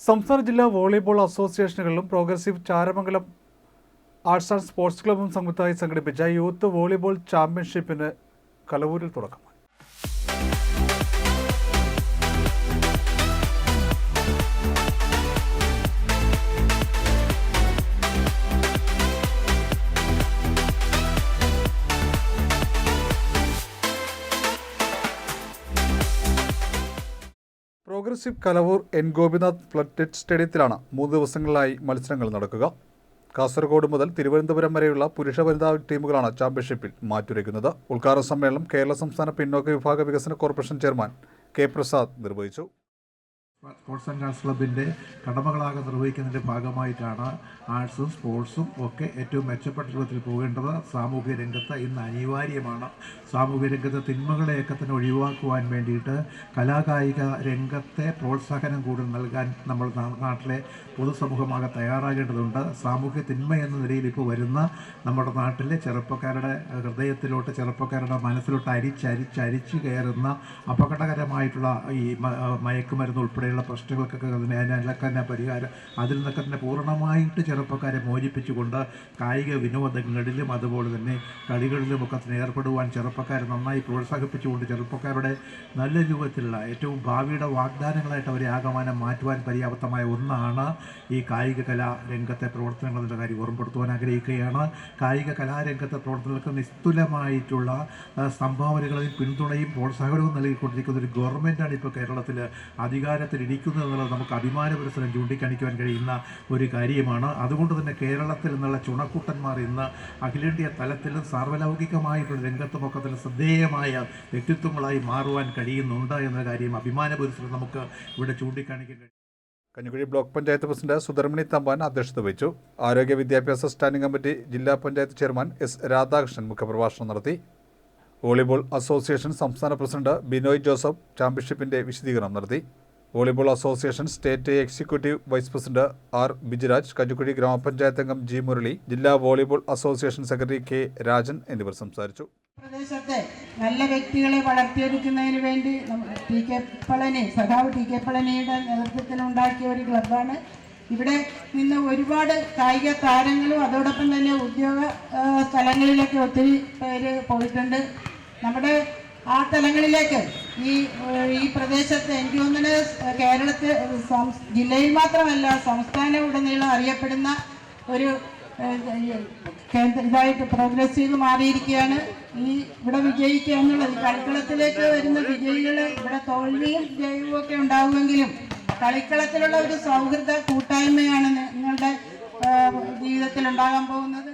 സംസ്ഥാന ജില്ലാ volleyball അസോസിയേഷനുകളിലും progressive Charamangalam arts and sports ക്ലബും സംയുക്തമായി സംഘടിപ്പിച്ച യൂത്ത് വോളിബോൾ ചാമ്പ്യൻഷിപ്പിന് കലവൂരിൽ തുടക്കമായി progressive Kalavoor N. Gopinath flood സ്റ്റേഡിയത്തിലാണ് മൂന്ന് ദിവസങ്ങളിലായി മത്സരങ്ങൾ നടക്കുക. കാസർഗോഡ് മുതൽ തിരുവനന്തപുരം വരെയുള്ള പുരുഷ വനിതാ ടീമുകളാണ് ചാമ്പ്യൻഷിപ്പിൽ മാറ്റുരയ്ക്കുന്നത്. ഉദ്ഘാടന സമ്മേളനം കേരള സംസ്ഥാന പിന്നോക്ക വിഭാഗ വികസന കോർപ്പറേഷൻ ചെയർമാൻ കെ. പ്രസാദ് നിർവഹിച്ചു. സ്പോർട്സ് ആൻഡ് ആർട്സ് ക്ലബിന്റെ കടമകളാകെ നിർവഹിക്കുന്നതിന്റെ ഭാഗമായിട്ടാണ് ആർട്സും സ്പോർട്സും ഒക്കെ ഏറ്റവും മെച്ചപ്പെട്ട രൂപത്തിൽ പോകേണ്ടത്. സാമൂഹ്യ രംഗത്ത് ഇന്ന് അനിവാര്യമാണ്. സാമൂഹ്യ രംഗത്ത് തിന്മകളെയൊക്കെ തന്നെ ഒഴിവാക്കുവാൻ വേണ്ടിയിട്ട് കലാകായിക രംഗത്തെ പ്രോത്സാഹനം കൂടുതൽ നൽകാൻ നമ്മൾ നാട്ടിലെ പൊതുസമൂഹമാകെ തയ്യാറാകേണ്ടതുണ്ട്. സാമൂഹ്യ തിന്മ എന്ന നിലയിൽ ഇപ്പോൾ വരുന്ന നമ്മുടെ നാട്ടിലെ ചെറുപ്പക്കാരുടെ ഹൃദയത്തിലോട്ട് ചെറുപ്പക്കാരുടെ മനസ്സിലോട്ട് അരിച്ചരിച്ചരിച്ച് കയറുന്ന അപകടകരമായിട്ടുള്ള ഈ മയക്കുമരുന്ന് ആ, ഉൾപ്പെടെയുള്ള പ്രശ്നങ്ങൾക്കൊക്കെ അതിനെ അതിനൊക്കെ തന്നെ പരിഹാരം അതിൽ നിന്നൊക്കെ തന്നെ പൂർണമായിട്ട് ചെറുപ്പക്കാരെ മോചിപ്പിച്ചുകൊണ്ട് കായിക വിനോദങ്ങളിലും അതുപോലെ തന്നെ കളികളിലും ഒക്കെ തന്നെ ഏർപ്പെടുവാൻ ചെറുപ്പക്കാരെ നന്നായി പ്രോത്സാഹിപ്പിച്ചുകൊണ്ട് ചെറുപ്പക്കാരുടെ നല്ല രൂപത്തിലുള്ള ഏറ്റവും ഭാവിയുടെ വാഗ്ദാനങ്ങളായിട്ട് അവരെ ആകമാനം മാറ്റുവാൻ പര്യാപ്തമായ ഒന്നാണ് ഈ കായിക കലാ രംഗത്തെ പ്രവർത്തനങ്ങൾ എന്നുള്ള കാര്യം ഓർമ്മപ്പെടുത്തുവാൻ ആഗ്രഹിക്കുകയാണ്. കായിക കലാരംഗത്തെ പ്രവർത്തനങ്ങൾക്ക് നിസ്തുലമായിട്ടുള്ള സംഭാവനകളെയും പിന്തുണയും പ്രോത്സാഹനവും നൽകിക്കൊണ്ടിരിക്കുന്ന ഒരു ഗവൺമെന്റാണ് ഇപ്പോൾ കേരളത്തിൽ അധികാരത്തിൽ ഇരിക്കുന്നത് എന്നുള്ളത് നമുക്ക് അഭിമാനപുരസരം ചൂണ്ടിക്കാണിക്കുവാൻ കഴിയുന്ന ഒരു കാര്യമാണ്. അതുകൊണ്ട് തന്നെ കേരളത്തിൽ നിന്നുള്ള ചുണക്കൂട്ടന്മാർ ഇന്ന് അഖിലേന്ത്യാ തലത്തിലും സാർവലൗകികമായിട്ടുള്ള രംഗത്തുമൊക്കെ തന്നെ ശ്രദ്ധേയമായ വ്യക്തിത്വങ്ങളായി മാറുവാൻ കഴിയുന്നുണ്ട് എന്ന കാര്യം അഭിമാനപുരസരം നമുക്ക് ഇവിടെ ചൂണ്ടിക്കാണിക്കാൻ കഴിയും കഞ്ഞിക്കുഴി ബ്ലോക്ക് പഞ്ചായത്ത് പ്രസിഡന്റ് സുധർമണി തമ്പാൻ അധ്യക്ഷത വഹിച്ചു. ആരോഗ്യ വിദ്യാഭ്യാസ സ്റ്റാൻഡിംഗ് കമ്മിറ്റി ജില്ലാ പഞ്ചായത്ത് ചെയർമാൻ എസ് രാധാകൃഷ്ണൻ മുഖപ്രഭാഷണം നടത്തി. വോളിബോൾ അസോസിയേഷൻ സംസ്ഥാന പ്രസിഡന്റ് ബിനോയ് ജോസഫ് ചാമ്പ്യൻഷിപ്പിന്റെ വിശദീകരണം നടത്തി. Volleyball association state executive vice president R Bijuraj Kanjikuzhi ഗ്രാമപഞ്ചായത്ത് അംഗം ജി മുരളി ജില്ലാ volleyball association secretary K Rajan എന്നിവർ സംസാരിച്ചു. പ്രദേശത്തെ നല്ല വ്യക്തികളെ വളർത്തിയെടുക്കുന്നതിന് വേണ്ടി ടി കെ പളനി സഖാവ് ടി കെ പളനിയുടെ നേതൃത്വത്തിൽ ഉണ്ടാക്കിയ ഒരു ക്ലബാണ് ഇവിടെ നിന്ന് ഒരുപാട് കായിക താരങ്ങളും അതോടൊപ്പം തന്നെ ഉദ്യോഗ സ്ഥലങ്ങളിലൊക്കെ ഒത്തിരി പേര് പോയിട്ടുണ്ട്. നമ്മുടെ ആ തലങ്ങളിലേക്ക് ഈ ഈ പ്രദേശത്ത് എനിക്ക് തോന്നുന്നത് കേരളത്തിൽ ജില്ലയിൽ മാത്രമല്ല സംസ്ഥാനം ഉടനീളം അറിയപ്പെടുന്ന ഒരു ഇതായിട്ട് പ്രോഗ്രസീവ് മാറിയിരിക്കുകയാണ്. ഈ ഇവിടെ വിജയിക്കുക എന്നുള്ളത് കളിക്കളത്തിലേക്ക് വരുന്ന വിജയികൾ ഇവിടെ തോൽവിയും ജയവും ഒക്കെ ഉണ്ടാവുമെങ്കിലും കളിക്കളത്തിലുള്ള ഒരു സൗഹൃദ കൂട്ടായ്മയാണ് നിങ്ങളുടെ ജീവിതത്തിൽ ഉണ്ടാകാൻ പോകുന്നത്.